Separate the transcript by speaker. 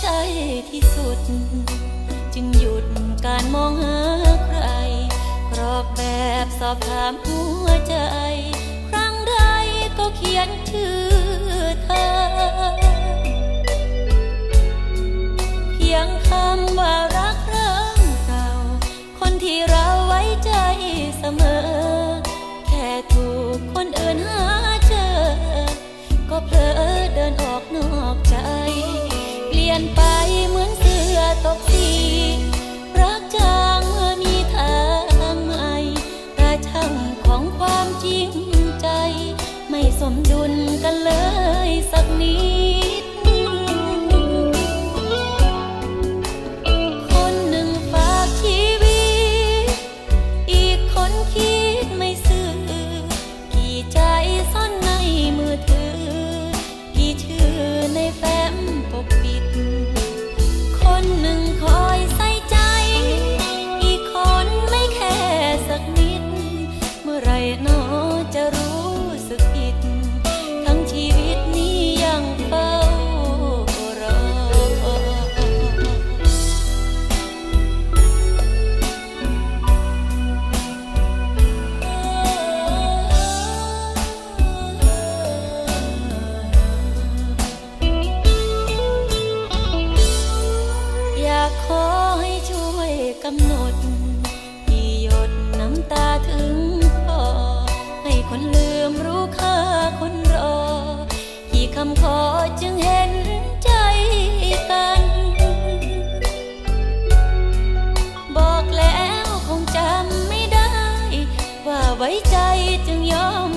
Speaker 1: ใจที่สุด จึงหยุดการมองหาใคร กรอบแบบสอบถามหัวใจ ครั้งใดก็เขียนชื่อเธอ เพียงคำว่ารักเริ่มเก่าคนที่เราไว้ใจเสมอ แค่ถูกคนอื่นหาเจอ ก็เพลอเดินออกนอกใจ ว้ใจจึงยอม